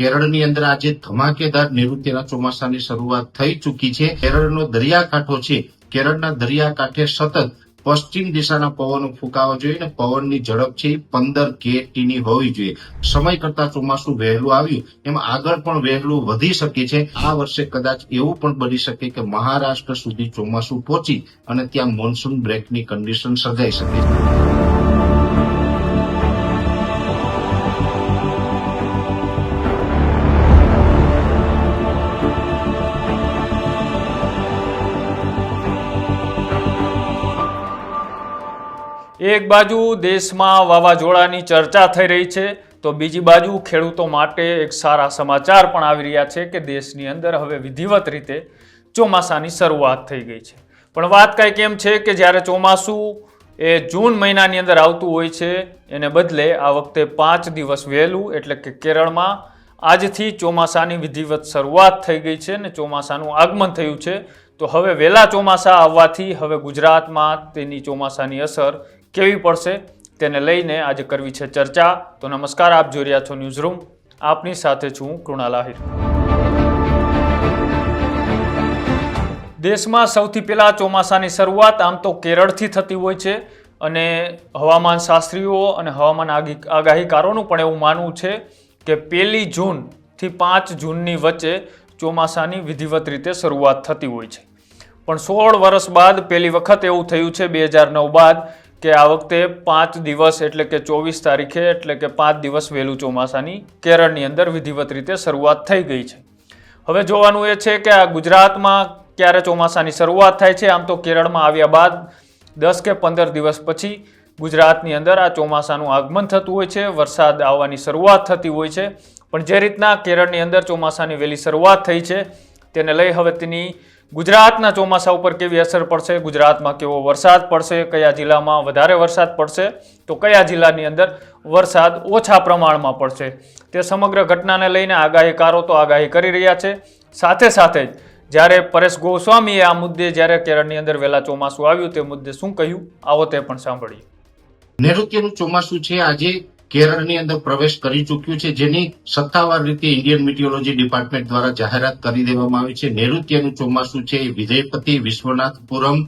કેરળની અંદર આજે ધમાકેદાર નૈઋત્યના ચોમાસાની શરૂઆત થઈ ચૂકી છે. કેરળનો દરિયાકાંઠો છે. કેરળના દરિયાકાંઠે સતત પશ્ચિમ દિશાના પવનો ફૂંકાવા જોઈએ અને પવનની ઝડપ છે પંદર કેટીની હોવી જોઈએ. સમય કરતા ચોમાસું વહેલું આવ્યું. એમાં આગળ પણ વહેલું વધી શકે છે. આ વર્ષે કદાચ એવું પણ બની શકે કે મહારાષ્ટ્ર સુધી ચોમાસું પહોંચી અને ત્યાં મોન્સૂન બ્રેકની કન્ડિશન સર્જાઈ શકે છે. એક બાજુ દેશમાં વાવાઝોડાની ચર્ચા થઈ રહી છે, તો બીજી બાજુ ખેડૂતો માટે એક સારા સમાચાર પણ આવી રહ્યા છે કે દેશની અંદર હવે વિધિવત રીતે ચોમાસાની શરૂઆત થઈ ગઈ છે. પણ વાત કંઈક એમ છે કે જ્યારે ચોમાસું એ જૂન મહિનાની અંદર આવતું હોય છે, એને બદલે આ વખતે પાંચ દિવસ વહેલું, એટલે કે કેરળમાં આજથી ચોમાસાની વિધિવત શરૂઆત થઈ ગઈ છે ને ચોમાસાનું આગમન થયું છે, તો હવે વહેલા ચોમાસા આવવાથી હવે ગુજરાતમાં તેની ચોમાસાની અસર કેવી પડશે તેને લઈને આજે કરવી છે ચર્ચા. તો નમસ્કાર, આપ જોઈ રહ્યા છો ન્યૂઝ રૂમ આપની સાથે છું કૃણાલ આહિર દેશમાં સૌથી પહેલાં ચોમાસાની શરૂઆત આમ તો કેરળથી થતી હોય છે અને હવામાન શાસ્ત્રીઓ અને હવામાન આગી- આગાહીકારોનું પણ એવું માનવું છે કે પહેલી જૂનથી પાંચ જૂનની વચ્ચે ચોમાસાની વિધિવત રીતે શરૂઆત થતી હોય છે. પણ સોળ વર્ષ બાદ પહેલી વખત એવું થયું છે, બે હજાર નવ બાદ કે આ વખતે પાંચ દિવસ એટલે કે ચોવીસ તારીખે એટલે કે પાંચ દિવસ વહેલું ચોમાસાની કેરળની અંદર વિધિવત રીતે શરૂઆત થઈ ગઈ છે. હવે જોવાનું એ છે કે આ ગુજરાતમાં ક્યારે ચોમાસાની શરૂઆત થાય છે? આમ તો કેરળમાં આવ્યા બાદ દસ કે પંદર દિવસ પછી ગુજરાતની અંદર આ ચોમાસાનું આગમન થતું હોય છે, વરસાદ આવવાની શરૂઆત થતી હોય છે. પણ જે રીતના કેરળની અંદર ચોમાસાની વહેલી શરૂઆત થઈ છે તેને લઈ હવે તેની ગુજરાતના ચોમાસા ઉપર કેવી અસર પડશે? ગુજરાતમાં કેવો વરસાદ પડશે? કયા જિલ્લામાં વધારે વરસાદ પડશે? તો કયા જિલ્લાની અંદર વરસાદ ઓછા પ્રમાણમાં પડશે? તે સમગ્ર ઘટનાને લઈને આગાહીકારો તો આગાહી કરી રહ્યા છે. સાથે સાથે જ જ્યારે પરેશ ગોસ્વામીએ આ મુદ્દે જ્યારે કેરળની અંદર વહેલા ચોમાસું આવ્યું, તે મુદ્દે શું કહ્યું? આવો તે પણ સાંભળીએ. નૈઋત્યનું ચોમાસું છે? આજે કેરળની અંદર પ્રવેશ કરી ચૂક્યું છે, જેની સત્તાવાર રીતે ઇન્ડિયન મિટિયોલોજી ડિપાર્ટમેન્ટ દ્વારા જાહેરાત કરી દેવામાં આવી છે. નૈઋત્યનું ચોમાસું છે. વિજયપતિ, વિશ્વનાથપુરમ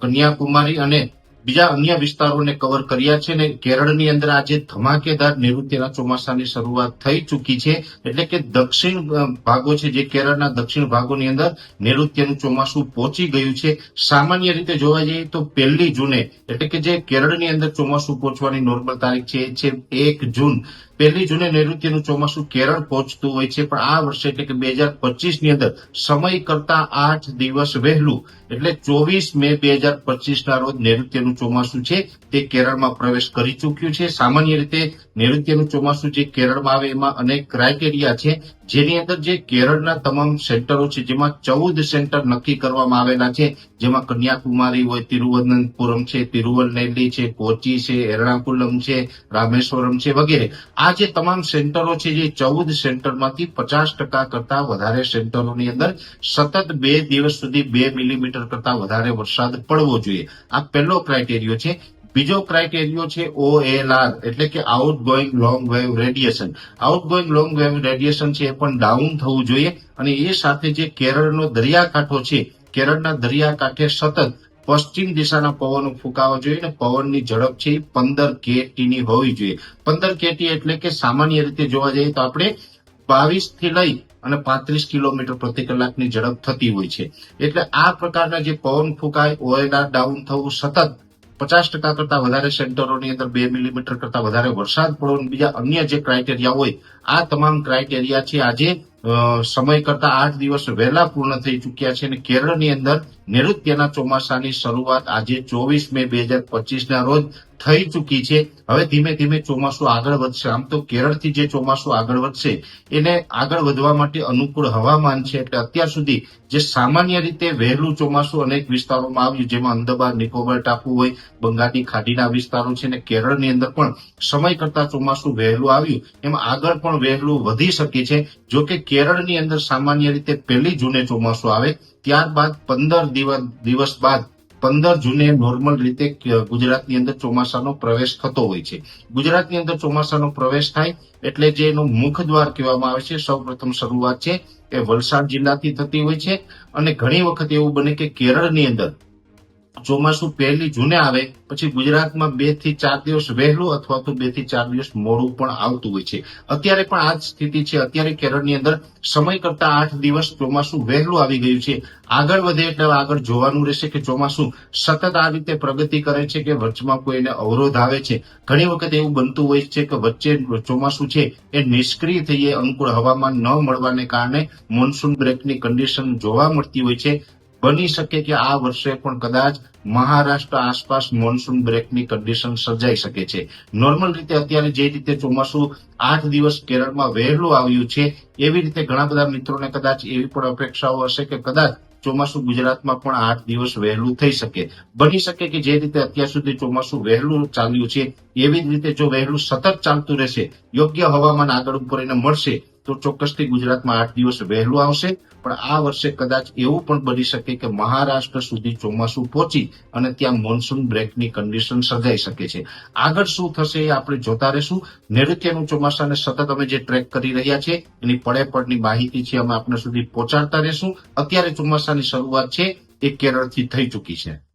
કન્યાકુમારી અને બીજા અન્ય વિસ્તારોને કવર કર્યા છે ને કેરળની અંદર આજે ધમાકેદાર નૈઋત્યના ચોમાસાની શરૂઆત થઈ ચૂકી છે. એટલે કે દક્ષિણ ભાગો છે જે કેરળના દક્ષિણ ભાગોની અંદર નૈઋત્યનું ચોમાસું પહોંચી ગયું છે. સામાન્ય રીતે જોવા જઈએ તો પહેલી જૂને, એટલે કે જે કેરળની અંદર ચોમાસું પહોંચવાની નોર્મલ તારીખ છે, એ છે એક જૂન. પહેલી જૂને નૈઋત્યનું ચોમાસું કેરળ પહોંચતું હોય છે, પણ આ વર્ષે એટલે કે બે હજાર પચીસની અંદર સમય કરતા આઠ દિવસ વહેલું, એટલે ચોવીસ મે બે હજાર પચીસ ના રોજ નૈઋત્યનું ચોમાસું છે, તે કેરળમાં પ્રવેશ કરી ચૂક્યું છે. સામાન્ય રીતે નૈઋત્યનું ચોમાસું જે કેરળમાં આવે, એમાં અનેક ક્રાઇટેરિયા છે. જેની અંદર જે કેરળના તમામ સેન્ટરો છે, જેમાં ચૌદ સેન્ટર નક્કી કરવામાં આવેલા છે, જેમાં કન્યાકુમારી હોય, તિરુવનંતપુરમ છે તિરુવલનેલી છે, કોચી છે, એર્ણાકુલમ છે, રામેશ્વરમ છે વગેરે. આ જે તમામ સેન્ટરો છે જે ચૌદ સેન્ટરમાંથી પચાસ ટકા કરતા વધારે સેન્ટરોની અંદર સતત બે દિવસ સુધી બે મિલીમીટર કરતા વધારે વરસાદ પડવો જોઈએ. આ પહેલો ક્રાઇટેરિયો છે. બીજો ક્રાઇટેરિયો છે ઓએલઆર એટલે કે outgoing long wave radiation outgoing long wave radiation છે એ પણ ડાઉન થવું જોઈએ. અને એ સાથે જે કેરળનો દરિયાકાંઠો છે, કેરળના દરિયાકાંઠે સતત પશ્ચિમ દિશાના પવનો ફૂંકાવો જોઈએ અને પવનની ઝડપ છે પંદર કેટીની હોવી જોઈએ. પંદર કેટી એટલે કે સામાન્ય રીતે જોવા જઈએ તો આપણે બાવીસથી લઈ અને પાંત્રીસ કિલોમીટર પ્રતિ કલાકની ઝડપ થતી હોય છે. એટલે આ પ્રકારના જે પવન ફૂંકાય ઓએલઆર ડાઉન થવું સતત પચાસ ટકા કરતા વધારે સેન્ટરોની અંદર બે મિલીમીટર કરતા વધારે વરસાદ પડવો બીજા અન્ય જે ક્રાઇટેરિયા હોય, આ તમામ ક્રાઇટેરિયા છે આજે સમય કરતા આઠ દિવસ વહેલા પૂર્ણ થઈ ચૂક્યા છે અને કેરળની અંદર નૈઋત્યના ચોમાસાની શરૂઆત આજે ચોવીસ મે બે હજાર પચીસના રોજ થઈ ચૂકી છે. હવે ધીમે ધીમે ચોમાસું આગળ વધશે. આમ તો કેરળથી જે ચોમાસું આગળ વધશે, એને આગળ વધવા માટે અનુકૂળ હવામાન છે. એટલે અત્યાર સુધી જે સામાન્ય રીતે વહેલું ચોમાસું અનેક વિસ્તારોમાં આવ્યું, જેમાં અંદમાન નિકોબાર, ટાપુ હોય બંગાળની ખાડીના વિસ્તારો છે અને કેરળની અંદર પણ સમય કરતા ચોમાસું વહેલું આવ્યું. એમાં આગળ પણ વહેલું વધી શકે છે. જો કે કેરળની અંદર સામાન્ય રીતે પહેલી જૂને ચોમાસું આવે ત્યારબાદ પંદર દિવસ દિવસ બાદ પંદર જૂને નોર્મલ રીતે ગુજરાતની અંદર ચોમાસાનો પ્રવેશ થતો હોય છે. ગુજરાતની અંદર ચોમાસાનો પ્રવેશ થાય એટલે જે એનો મુખ દ્વાર કહેવામાં આવે છે સૌ પ્રથમ શરૂઆત છે એ વલસાડ જિલ્લાથી થતી હોય છે. અને ઘણી વખત એવું બને કે કેરળની અંદર ચોમાસું પહેલી જૂને આવે, પછી ગુજરાતમાં બેથી ચાર દિવસ વહેલું અથવા તો બેથી ચાર દિવસ મોડું પણ આવતું હોય છે. અત્યારે પણ આ જ સ્થિતિ છે. અત્યારે કેરળની અંદર સમય કરતા આઠ દિવસ ચોમાસું વહેલું આવી ગયું છે. આગળ વધે એટલે આગળ જોવાનું રહેશે કે ચોમાસું સતત આ રીતે પ્રગતિ કરે છે કે વચમાં કોઈને અવરોધ આવે છે. ઘણી વખત એવું બનતું હોય છે કે વચ્ચે ચોમાસું છે એ નિષ્ક્રિય થઈએ, અનુકૂળ હવામાન ન મળવાને કારણે મોન્સૂન બ્રેકની કન્ડિશન જોવા મળતી હોય છે. બની શકે કે આ વર્ષે પણ કદાચ મહારાષ્ટ્ર આસપાસ મોન્સૂન બ્રેકની કન્ડિશન સર્જાઈ શકે છે. નોર્મલ રીતે અત્યારે જે રીતે ચોમાસું આઠ દિવસ કેરળમાં વહેલું આવ્યું છે, એવી રીતે ઘણા બધા મિત્રોને કદાચ એવી પણ અપેક્ષાઓ હશે કે કદાચ ચોમાસું ગુજરાતમાં પણ આઠ દિવસ વહેલું થઈ શકે. બની શકે કે જે રીતે અત્યાર સુધી ચોમાસું વહેલું ચાલ્યું છે, એવી જ રીતે જો વહેલું સતત ચાલતું રહેશે, યોગ્ય હવામાન આગળ ઉપર એને મળશે તો ચોક્કસથી ગુજરાતમાં આઠ દિવસ વહેલું આવશે. પણ આ વર્ષે કદાચ એવું પણ બની શકે કે મહારાષ્ટ્ર સુધી ચોમાસું પહોંચી અને ત્યાં મોન્સૂન બ્રેકની કન્ડિશન સર્જાઈ શકે છે. આગળ શું થશે એ આપણે જોતા રહેશું. નૈઋત્યનું ચોમાસાને સતત અમે જે ટ્રેક કરી રહ્યા છે એની પડે પડની માહિતી છે, અમે આપને સુધી પહોંચાડતા રહેશું. અત્યારે ચોમાસાની શરૂઆત છે, એ કેરળથી થઈ ચૂકી છે.